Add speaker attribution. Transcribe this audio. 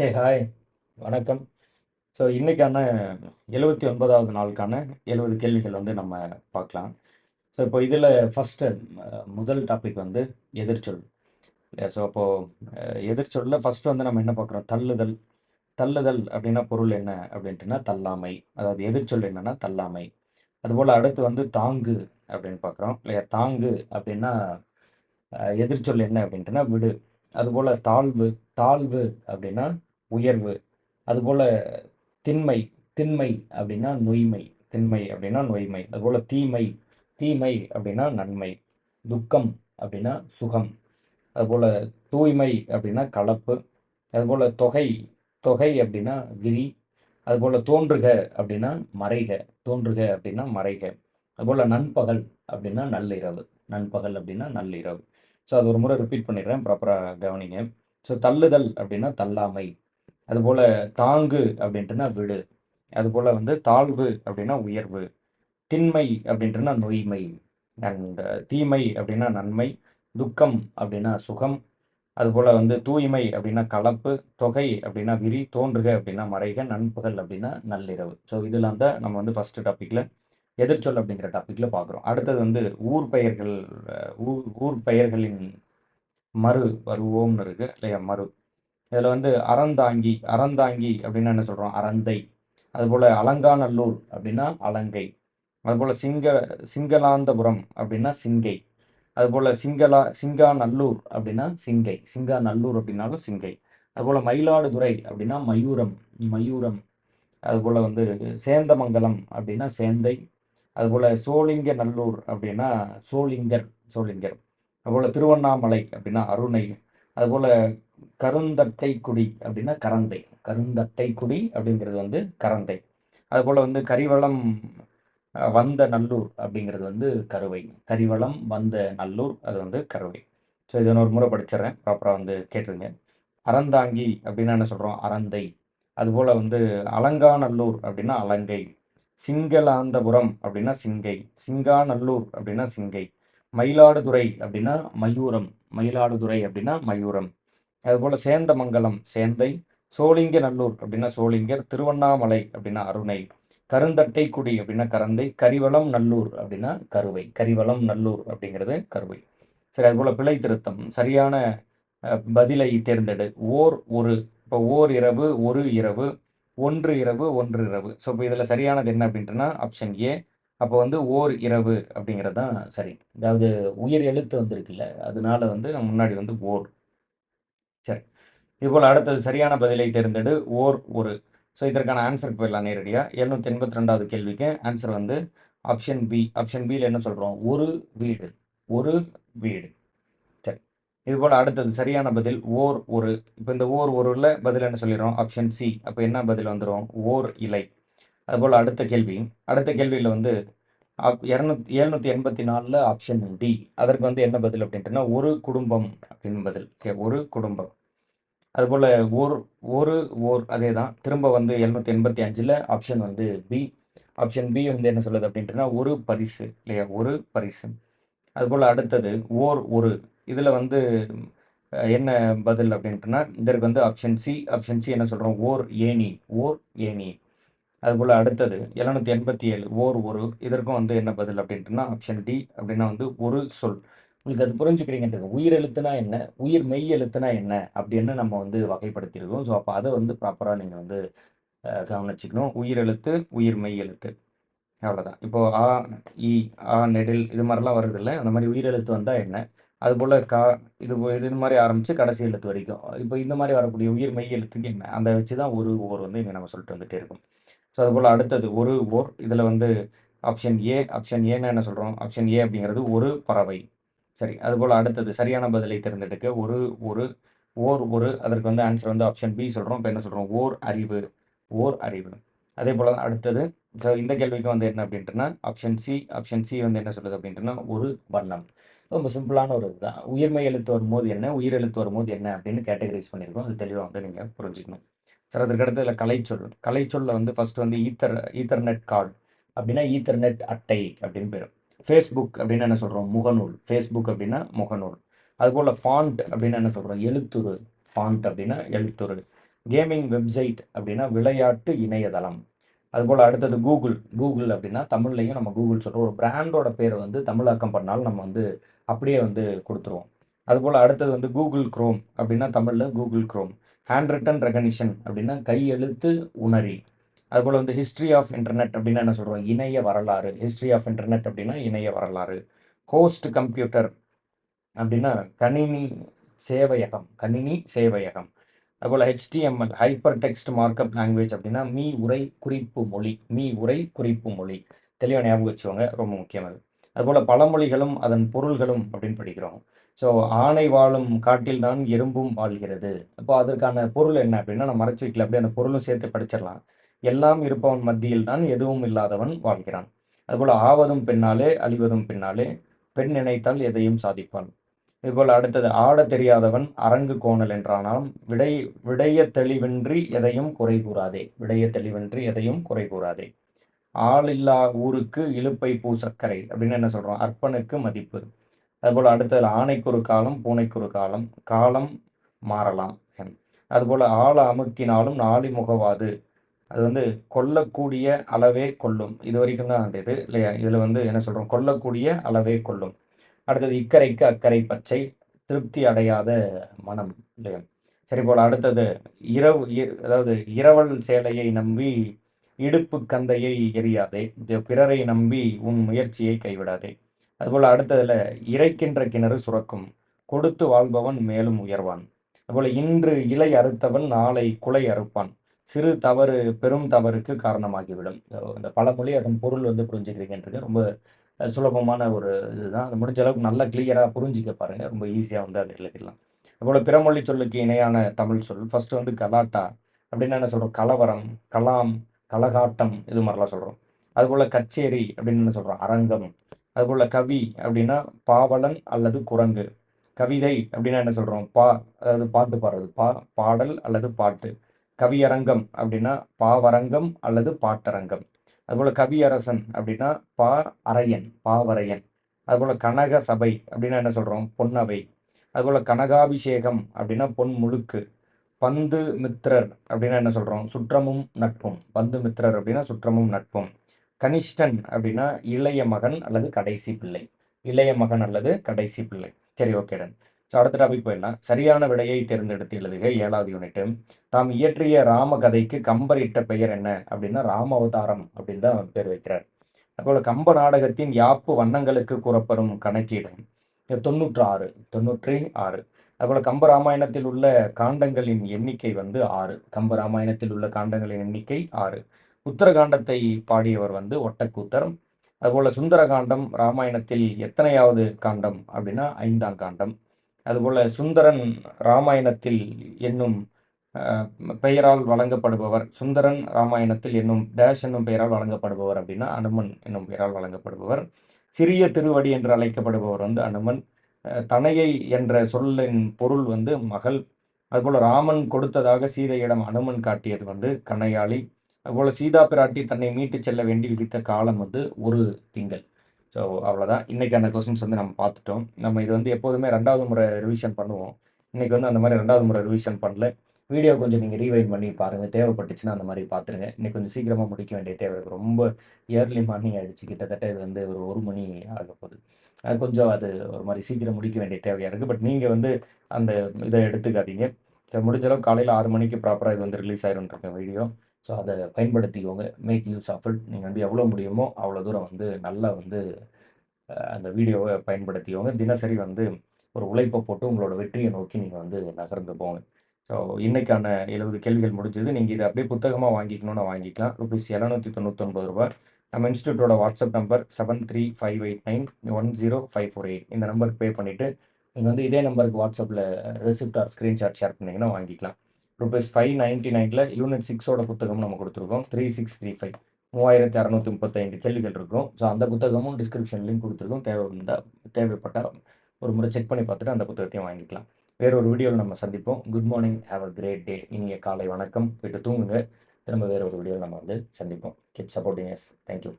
Speaker 1: Hey hi வணக்கம். So இன்றைக்கான எழுபத்தி ஒன்பதாவது நாளுக்கான எழுபது கேள்விகள் வந்து நம்ம பார்க்கலாம். ஸோ இப்போ இதில் ஃபஸ்ட்டு முதல் டாபிக் வந்து எதிர்ச்சொல். ஸோ அப்போது எதிர்ச்சொல்லில் ஃபஸ்ட்டு வந்து நம்ம என்ன பார்க்குறோம்? தள்ளுதல். தள்ளுதல் அப்படின்னா பொருள் என்ன அப்படின்ட்டுனா தள்ளாமை. அதாவது எதிர்ச்சொல் என்னன்னா தள்ளாமை. அதுபோல் அடுத்து வந்து தாங்கு அப்படின்னு பார்க்குறோம். இல்லையா? தாங்கு அப்படின்னா எதிர்ச்சொல் என்ன அப்படின்ட்டுனா விடு. அதுபோல் தாழ்வு. தாழ்வு அப்படின்னா உயர்வு. அதுபோல் திண்மை திண்மை அப்படின்னா நொய்மை திண்மை அப்படின்னா நொய்மை. அதுபோல் தீமை தீமை அப்படின்னா நன்மை. துக்கம் அப்படின்னா சுகம். அதுபோல் தூய்மை அப்படின்னா கலப்பு. அதுபோல் தொகை தொகை அப்படின்னா விரி அதுபோல் தோன்றுக அப்படின்னா மறைக. தோன்றுக அப்படின்னா மறைக. அதுபோல் நண்பகல் அப்படின்னா நள்ளிரவு. நண்பகல் அப்படின்னா நள்ளிரவு. ஸோ அது ஒரு முறை ரிப்பீட் பண்ணிடுறேன். ப்ராப்பராக கவனிங்க. ஸோ தள்ளுதல் அப்படின்னா தள்ளாமை. அதுபோல் தாங்கு அப்படின்ட்டுனா விடு. அதுபோல் வந்து தாழ்வு அப்படின்னா உயர்வு. திண்மை அப்படின்றனா நொய்மை. அண்ட் தீமை அப்படின்னா நன்மை. துக்கம் அப்படின்னா சுகம். அதுபோல் வந்து தூய்மை அப்படின்னா கலப்பு. தொகை அப்படின்னா விரி. தோன்றுக அப்படின்னா மறைக. நண்பகல் அப்படின்னா நள்ளிரவு. ஸோ இதெல்லாம் தான் நம்ம வந்து ஃபஸ்ட்டு டாப்பிக்கில் எதிர்ச்சொல் அப்படிங்கிற டாப்பிக்கில் பார்க்குறோம். அடுத்தது வந்து ஊர் பெயர்கள் ஊர் ஊர் பெயர்களின் மறு வருவோம்னு இருக்குது இல்லையா? மறு. இதில் வந்து அறந்தாங்கி அறந்தாங்கி அப்படின்னா என்ன சொல்கிறோம் அறந்தை. அதுபோல் அலங்காநல்லூர் அப்படின்னா அலங்கை. அதுபோல் சிங்க சிங்களாந்தபுரம் அப்படின்னா சிங்கை. அதுபோல் சிங்களா சிங்காநல்லூர் அப்படின்னா சிங்கை. சிங்காநல்லூர் அப்படின்னாலும் சிங்கை. அதுபோல் மயிலாடுதுறை அப்படின்னா மயூரம் மயூரம். அதுபோல் வந்து சேந்தமங்கலம் அப்படின்னா சேந்தை. அதுபோல் சோளிங்க நல்லூர் அப்படின்னா சோளிங்கர் சோளிங்கர் அதுபோல் திருவண்ணாமலை அப்படின்னா அருணை. அதுபோல் கருந்தட்டைக்குடி அப்படின்னா கரந்தை. கருந்தட்டைக்குடி அப்படிங்கிறது வந்து கரந்தை. அதுபோல் வந்து கரிவளம் வந்த நல்லூர் அப்படிங்கிறது வந்து கருவை. கரிவளம் வந்த நல்லூர் அது வந்து கருவை. ஸோ இதை நான் ஒரு முறை படிச்சிடறேன். ப்ராப்பராக வந்து கேட்டுருங்க. அறந்தாங்கி அப்படின்னா என்ன சொல்கிறோம் அறந்தை. அதுபோல் வந்து அலங்காநல்லூர் அப்படின்னா அலங்கை. சிங்களாந்தபுரம் அப்படின்னா சிங்கை. சிங்காநல்லூர் அப்படின்னா சிங்கை. மயிலாடுதுறை அப்படின்னா மயூரம். மயிலாடுதுறை அப்படின்னா மயூரம். அதுபோல் சேந்தமங்கலம் சேந்தை சோளிங்கநல்லூர் அப்படின்னா சோளிங்கர் திருவண்ணாமலை அப்படின்னா அருணை கருந்தட்டைக்குடி அப்படின்னா கரந்தை கரிவளம் நல்லூர் அப்படின்னா கருவை கரிவளம் நல்லூர் அப்படிங்கிறது கருவை. சரி அதுபோல் பிழை திருத்தம் சரியான பதிலை தேர்ந்தெடு. ஓர் ஒரு இப்போ ஓர் இரவு ஒரு இரவு ஒன்று இரவு ஒன்று இரவு. ஸோ இப்போ இதில் சரியானது என்ன அப்படின்ட்டுனா ஆப்ஷன் ஏ அப்போ வந்து ஓர் இரவு அப்படிங்கிறது தான் சரி. அதாவது உயிர் எழுத்து வந்திருக்குல்ல அதனால வந்து முன்னாடி வந்து ஓர். சரி. இதுபோல் அடுத்தது சரியான பதிலை தேர்ந்தெடு. ஓர் ஒரு. ஸோ இதற்கான ஆன்சருக்கு போயிடலாம் நேரடியாக எழுநூற்றி எண்பத்தி ரெண்டாவது கேள்விக்கு ஆன்சர் வந்து ஆப்ஷன் பி ஆப்ஷன் பியில் என்ன சொல்கிறோம் ஒரு வீடு. ஒரு வீடு. சரி. இதுபோல் அடுத்தது சரியான பதில் ஓர் ஒரு. இப்போ இந்த ஓர் ஒருவில் பதில் என்ன சொல்லிடுறோம்? ஆப்ஷன் சி அப்போ என்ன பதில் வந்துடும் ஓர் இலை. அதுபோல் அடுத்த கேள்வி. அடுத்த கேள்வியில் வந்து இரநூத்தி எழுநூற்றி எண்பத்தி நாலில் ஆப்ஷன் டி அதற்கு வந்து என்ன பதில் அப்படின்ட்டுனா ஒரு குடும்பம் அப்படின்னு பதில். ஓகே ஒரு குடும்பம். அதுபோல் ஒரு ஒரு ஓர் அதே தான் திரும்ப வந்து எழுநூத்தி எண்பத்தி அஞ்சில் ஆப்ஷன் வந்து பி ஆப்ஷன் பி வந்து என்ன சொல்லுது அப்படின்ட்டுனா ஒரு பரிசு இல்லையா? ஒரு பரிசு. அதுபோல் அடுத்தது ஓர் ஒரு. இதில் வந்து என்ன பதில் அப்படின்ட்டுனா இதற்கு வந்து ஆப்ஷன் சி ஆப்ஷன் சி என்ன சொல்கிறோம் ஓர் ஏணி. ஓர் ஏணி. அதுபோல் அடுத்தது எழுநூற்றி எண்பத்தி ஏழு ஓர் ஒரு இதற்கும் வந்து என்ன பதில் அப்படின்ட்டுனா ஆப்ஷன் டி அப்படின்னா வந்து ஒரு சொல். உங்களுக்கு அது புரிஞ்சுக்கிறீங்கன்றது. உயிர் எழுத்துனா என்ன? உயிர் மெய் எழுத்துனா என்ன? அப்படின்னு நம்ம வந்து வகைப்படுத்தியிருக்கோம். ஸோ அப்போ அதை வந்து ப்ராப்பராக நீங்கள் வந்து கவனிச்சுக்கணும். உயிர் எழுத்து உயிர் மெய் எழுத்து. அவ்வளோதான் இப்போ ஆ இ ஆ நெடில் இது மாதிரிலாம் வருது இல்லை அந்த மாதிரி உயிர் எழுத்து வந்தால் என்ன? அதுபோல் கா இது இது மாதிரி ஆரம்பித்து கடைசி எழுத்து வரைக்கும். இப்போ இந்த மாதிரி வரக்கூடிய உயிர் மெய் எழுத்துக்கு என்ன? அந்த வச்சு தான் ஒரு ஓர் வந்து இங்கே நம்ம சொல்லிட்டு வந்துட்டே இருக்கும். ஸோ அதுபோல் அடுத்தது ஒரு ஓர் இதில் வந்து ஆப்ஷன் ஏ ஆப்ஷன் ஏன்னு என்ன சொல்கிறோம் ஆப்ஷன் ஏ அப்படிங்கிறது ஒரு பறவை. சரி அதுபோல் அடுத்தது சரியான பதிலை தேர்ந்தெடுக்க ஒரு ஒரு ஓர் ஒரு. அதற்கு வந்து ஆன்சர் வந்து ஆப்ஷன் பி சொல்கிறோம் இப்போ என்ன சொல்கிறோம் ஓர் அறிவு. ஓர் அறிவு. அதே போல் தான் அடுத்தது. ஸோ இந்த கேள்விக்கு வந்து என்ன அப்படின்ட்டுனா ஆப்ஷன் சி ஆப்ஷன் சி வந்து என்ன சொல்லுது அப்படின்ட்டுனா ஒரு வண்ணம். ரொம்ப சிம்பிளான ஒரு இதுதான். உயிர்மை எழுத்து வரும்போது என்ன? உயிர் எழுத்து வரும்போது என்ன? அப்படின்னு கேட்டகரைஸ் பண்ணியிருக்கோம். அது தெளிவாக வந்து நீங்கள் புரிஞ்சுக்கணும். சார் அதுக்கு அடுத்து இதில் கலைச்சொல். கலைச்சொல்ல வந்து ஃபர்ஸ்ட் வந்து ஈத்தர் ஈத்தர்நெட் கார்டு அப்படின்னா ஈத்தர்நெட் அட்டை அப்படின்னு பேர். ஃபேஸ்புக் அப்படின்னு என்ன சொல்கிறோம் முகநூல். ஃபேஸ்புக் அப்படின்னா முகநூல். அதுபோல் ஃபாண்ட் அப்படின்னு என்ன சொல்கிறோம் எழுத்துரு. ஃபாண்ட் அப்படின்னா எழுத்துரு. கேமிங் வெப்சைட் அப்படின்னா விளையாட்டு இணையதளம். அதுபோல் அடுத்தது கூகுள் கூகுள் அப்படின்னா தமிழ்லையும் நம்ம கூகுள் சொல்கிறோம் ஒரு பிராண்டோட பேரை வந்து தமிழாக்கம் பண்ணாலும் நம்ம வந்து அப்படியே வந்து கொடுத்துருவோம். அதுபோல் அடுத்தது வந்து கூகுள் குரோம் அப்படின்னா தமிழில் Google Chrome hand written recognition அப்படின்னா கையெழுத்து உணரி. அதுபோல் வந்து ஹிஸ்ட்ரி ஆஃப் இன்டர்நெட் அப்படின்னா என்ன சொல்கிறோம் இணைய வரலாறு. ஹிஸ்ட்ரி ஆஃப் இன்டர்நெட் அப்படின்னா இணைய வரலாறு. ஹோஸ்ட் கம்ப்யூட்டர் அப்படின்னா கணினி சேவையகம் கணினி சேவையகம். அதுபோல் HTML hyper text markup language அப்படின்னா மீ உரை குறிப்பு மொழி மீ உரை குறிப்பு மொழி. தெளிவாக ஞாபகம் வச்சுக்கோங்க ரொம்ப முக்கியமானது. அதுபோல் பழமொழிகளும் அதன் பொருள்களும் அப்படின்னு படிக்கிறோம். ஸோ ஆணை வாழும் காட்டில் தான் எறும்பும் வாழ்கிறது. அப்போ அதற்கான பொருள் என்ன அப்படின்னா நம்ம மறைச்சு வைக்கல அப்படியே அந்த பொருளும் சேர்த்து படிச்சிடலாம். எல்லாம் இருப்பவன் மத்தியில் தான் எதுவும் இல்லாதவன் வாழ்கிறான். அதுபோல் ஆவதும் பின்னாலே அழிவதும் பின்னாலே பெண் நினைத்தால் எதையும் சாதிப்பான். இதுபோல் அடுத்தது ஆட தெரியாதவன் அரங்கு கோணல் என்றானாலும் விடை விடைய தெளிவின்றி எதையும் குறை கூறாதே. விடைய தெளிவின்றி எதையும் குறை கூறாதே. ஆளில்லா ஊருக்கு இழுப்பை பூ சர்க்கரை அப்படின்னு என்ன சொல்கிறோம் அர்ப்பனுக்கு மதிப்பு. அதுபோல் அடுத்தது ஆணைக்கு ஒரு காலம் பூனைக்கு ஒரு காலம் காலம் மாறலாம் அதுபோல் ஆள அமுக்கினாலும் நாளி முகவாது. அது வந்து கொல்லக்கூடிய அளவே கொல்லும் இது வரைக்கும் தான் அந்த இது இல்லையா? இதில் வந்து என்ன சொல்கிறோம் கொல்லக்கூடிய அளவே கொல்லும் அடுத்தது இக்கரைக்கு அக்கறை பச்சை திருப்தி அடையாத மனம் இல்லையா? சரி போல் அடுத்தது இரவு அதாவது இரவல் சேலையை நம்பி இடுப்பு கந்தையை எரியாதே பிறரை நம்பி உன் முயற்சியை கைவிடாதே. அதுபோல் அடுத்ததில் இறைக்கின்ற கிணறு சுரக்கும் கொடுத்து வாழ்பவன் மேலும் உயர்வான். அதுபோல் இன்று இலை அறுத்தவன் நாளை குலை அறுப்பான். சிறு தவறு பெரும் தவறுக்கு காரணமாகிவிடும். இந்த பழமொழி அதன் பொருள் வந்து புரிஞ்சுக்கிறீங்கன்றது ரொம்ப சுலபமான ஒரு இதுதான். அது முடிஞ்ச அளவுக்கு நல்லா கிளியராக புரிஞ்சிக்க பாருங்கள் ரொம்ப ஈஸியாக வந்து அதை எழுதிடலாம். அதுபோல் பிறமொழி சொல்லுக்கு இணையான தமிழ் சொல். ஃபஸ்ட்டு வந்து கலாட்டா அப்படின்னு என்ன சொல்கிறோம் கலவரம் கலாம் கலகாட்டம் இது மாதிரிலாம் சொல்கிறோம் அதுபோல் கச்சேரி அப்படின்னு என்ன சொல்கிறோம் அரங்கம். அதுபோல் கவி அப்படின்னா பாவலன் அல்லது குரங்கு. கவிதை அப்படின்னா என்ன சொல்கிறோம் பா அதாவது பாட்டு பாடுறது. பா பாடல் அல்லது பாட்டு. கவியரங்கம் அப்படின்னா பாவரங்கம் அல்லது பாட்டரங்கம். அதுபோல் கவியரசன் அப்படின்னா பா அரையன் பாவரையன். அதுபோல் கனக சபை அப்படின்னா என்ன சொல்கிறோம் பொன்னவை. அதுபோல் கனகாபிஷேகம் அப்படின்னா பொன் முழுக்கு பந்து மித்ரர் அப்படின்னா என்ன சொல்கிறோம் சுற்றமும் நட்பும். பந்து மித்ரர் அப்படின்னா சுற்றமும் நட்பும். கனிஷ்டன் அப்படின்னா இளைய மகன் அல்லது கடைசி பிள்ளை. இளைய மகன் அல்லது கடைசி பிள்ளை. சரி ஓகேடன் ஸோ அடுத்த டாபிக் போயிடலாம். சரியான விடையை தேர்ந்தெடுத்து எழுதுக ஏழாவது யூனிட்டு தாம் இயற்றிய ராம கதைக்கு கம்பர் இட்ட பெயர் என்ன? அப்படின்னா ராம அவதாரம் அப்படின்னு தான் பேர் வைக்கிறார். அதுபோல் கம்ப நாடகத்தின் யாப்பு வண்ணங்களுக்கு கூறப்படும் கணக்கீடு. தொண்ணூற்று ஆறு. தொண்ணூற்றி ஆறு. அதுபோல் கம்ப ராமாயணத்தில் உள்ள காண்டங்களின் எண்ணிக்கை வந்து ஆறு. கம்ப ராமாயணத்தில் உள்ள காண்டங்களின் எண்ணிக்கை ஆறு. உத்தரகாண்டத்தை பாடியவர் வந்து ஒட்டக்கூத்தர் அதுபோல் சுந்தரகாண்டம் ராமாயணத்தில் எத்தனையாவது காண்டம் அப்படின்னா ஐந்தாம் காண்டம். அதுபோல் சுந்தரன் ராமாயணத்தில் என்னும் பெயரால் வழங்கப்படுபவர் சுந்தரன் ராமாயணத்தில் என்னும் டேஷ் என்னும் பெயரால் வழங்கப்படுபவர் அப்படின்னா அனுமன் என்னும் பெயரால் வழங்கப்படுபவர். சிறிய திருவடி என்று அழைக்கப்படுபவர் வந்து அனுமன். தனையை என்ற சொல்லின் பொருள் வந்து மகள். அதுபோல் ராமன் கொடுத்ததாக சீதையிடம் அனுமன் காட்டியது வந்து கணையாளி அதுபோல் சீதா பிராட்டி தன்னை மீட்டு செல்ல வேண்டி விதித்த காலம் வந்து ஒரு திங்கள். ஸோ அவ்வளோதான் இன்றைக்கான கொஸ்டின்ஸ் வந்து நம்ம பார்த்துட்டோம். நம்ம இது வந்து எப்போதுமே ரெண்டாவது முறை ரிவிஷன் பண்ணுவோம். இன்றைக்கி வந்து அந்த மாதிரி ரெண்டாவது முறை ரிவிஷன் பண்ணல. வீடியோ கொஞ்சம் நீங்கள் ரீவைண்ட் பண்ணி பாருங்கள் தேவைப்பட்டுச்சுன்னா அந்த மாதிரி பார்த்துருங்க இன்னைக்கு கொஞ்சம் சீக்கிரமாக முடிக்க வேண்டிய தேவை இருக்குது ரொம்ப இயர்லி மார்னிங் ஆகிடுச்சு கிட்டத்தட்ட இது வந்து ஒரு ஒரு மணி ஆக போகுது. அது கொஞ்சம் அது ஒரு மாதிரி சீக்கிரம் முடிக்க வேண்டிய தேவையாக இருக்குது பட் நீங்கள் வந்து அந்த இதை எடுத்துக்காதீங்க. ஸோ அளவு காலையில் ஆறு மணிக்கு ப்ராப்பராக இது வந்து ரிலீஸ் ஆயிரும்ன்ற வீடியோ. ஸோ அதை பயன்படுத்திக்கோங்க. மேக் யூஸ் ஆஃப் இட் நீங்கள் வந்து எவ்வளோ முடியுமோ அவ்வளோ தூரம் வந்து நல்லா வந்து அந்த வீடியோவை பயன்படுத்திக்கோங்க. தினசரி வந்து ஒரு உழைப்பை போட்டு உங்களோட வெற்றியை நோக்கி நீங்கள் வந்து நகர்ந்து போங்க. ஸோ இன்றைக்கான எழுபது கேள்விகள் முடிஞ்சது. நீங்கள் இதை அப்படியே புத்தகமாக வாங்கிக்கணும்னு வாங்கிக்கலாம். ருபீஸ் எழுநூற்றி தொண்ணூத்தொன்பது ரூபாய் நம்ம இன்ஸ்டியூட்டோட WhatsApp number seven three five eight nine one zero five four eight இந்த நம்பருக்கு பே பண்ணிவிட்டு நீங்கள் வந்து இதே நம்பருக்கு வாட்ஸ்அப்பில் ரெசிப்ட் ஆர் ஸ்க்ரீன்ஷாட் ஷேர் பண்ணிங்கன்னா வாங்கிக்கலாம். ருபீஸ் ஃபைவ் நைன்ட்டி நைனில் யூனிட் சிக்ஸோட புத்தகம் நம்ம கொடுத்துருக்கோம். த்ரீ சிக்ஸ் த்ரீ ஃபைவ் மூவாயிரத்தி அறநூற்றி முப்பத்தைந்து கேள்விகள் இருக்கும். ஸோ அந்த புத்தகமும் டிஸ்கிரிப்ஷன் லிங்க் கொடுத்துருக்கோம். தேவை இருந்தால் தேவைப்பட்டால் ஒரு முறை செக் பண்ணி பார்த்துட்டு அந்த புத்தகத்தையும் வாங்கிக்கலாம். வேற ஒரு வீடியோவில் நம்ம சந்திப்போம். Good morning have a great day இனிய காலை வணக்கம். போயிட்டு தூங்குங்க. திரும்ப வேற ஒரு வீடியோவில் நம்ம வந்து சந்திப்போம். Keep supporting yes thank you